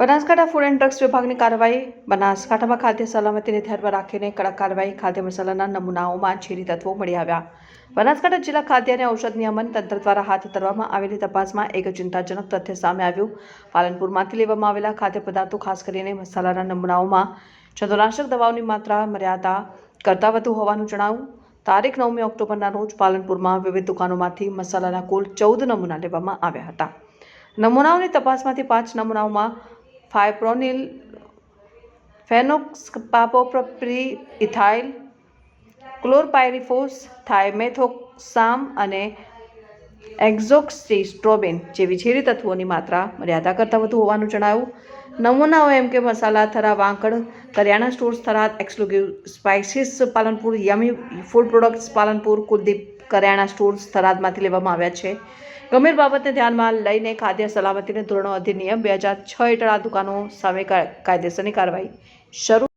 Banaskantha food and drugs વિભાગની કાર્યવાહી બનાસકાંઠામાં ખાદ્ય સલામતીને ધ્યાનમાં રાખીને કડક કાર્યવાહી, ખાદ્ય મસાલાના નમૂનાઓમાં ઝેરી તત્વો મળી આવ્યા. બનાસકાંઠા જિલ્લા ખાદ્ય અને ઔષધ નિયમન તંત્ર દ્વારા હાથ ધરવામાં આવેલી તપાસમાં એક ચિંતાજનક તથ્ય સામે આવ્યું. પાલનપુરમાંથી લેવામાં આવેલા ખાદ્ય પદાર્થો, ખાસ કરીને મસાલાના નમૂનાઓમાં જંતુનાશક દવાઓની માત્રા, મર્યાદા કરતાં વધુ હોવાનું જણાવ્યું તારીખ નવમી ઓક્ટોબરના રોજ પાલનપુરમાં વિવિધ દુકાનોમાંથી મસાલાના કુલ ચૌદ નમૂના લેવામાં આવ્યા હતા. નમૂનાઓની તપાસમાંથી પાંચ નમૂનાઓમાં ફાઇપ્રોનિલ ફેનોક્સપાપોપ્રી ઇથાઇલ ક્લોરપાયરીફોસ થાઇમેથોક્સામ અને એક્ઝોક્સિસ્ટ્રોબિન જેવી ઝેરી તત્વોની માત્રા મર્યાદા કરતાં વધુ હોવાનું જણાવ્યું નમૂનાઓ એમ કે મસાલા, Thara Vankad Kariyana stores, Thara, exclusive spices Palanpur, yummy food products Palanpur, Kuldeep Kariyana stores થરાદમાંથી લેવામાં આવ્યા છે. ગંભીર બાબતને ધ્યાનમાં લઈને ખાદ્ય સલામતીને ધોરણો અધિનિયમ બે હજાર છ હેઠળ આ દુકાનો સામે કાયદેસરની કાર્યવાહી શરૂ